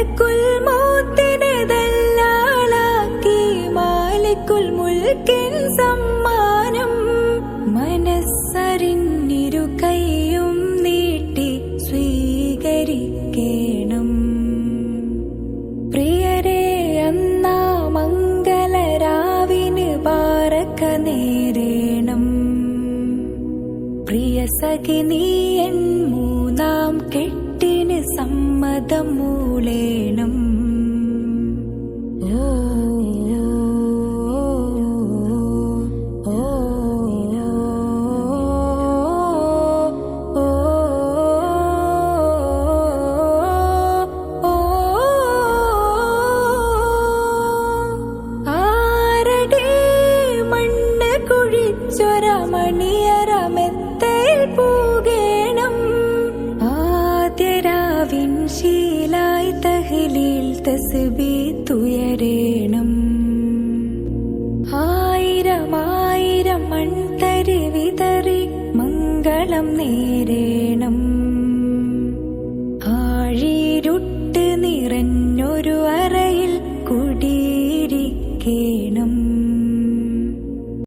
മലക്കുൽ മൗത്തിനെ ദല്ലാളാക്കി മാലിക്കുൽ സമ്മാനം മനസ്സറിഞ്ഞിരു കൈയും നീട്ടി സ്വീകരിക്കേണം. പ്രിയരെ അന്നാ മംഗളരാവിന് പാറക്ക നേരേണം. പ്രിയ സഖി നീ എൻ മൂന്നാം കെട്ടിന് పదమూలేనం തഹലിൽ തസ്ബി തുയരേണം ആയിരം ആയിരം മൺതരി വിതറി മംഗളം നേരേണം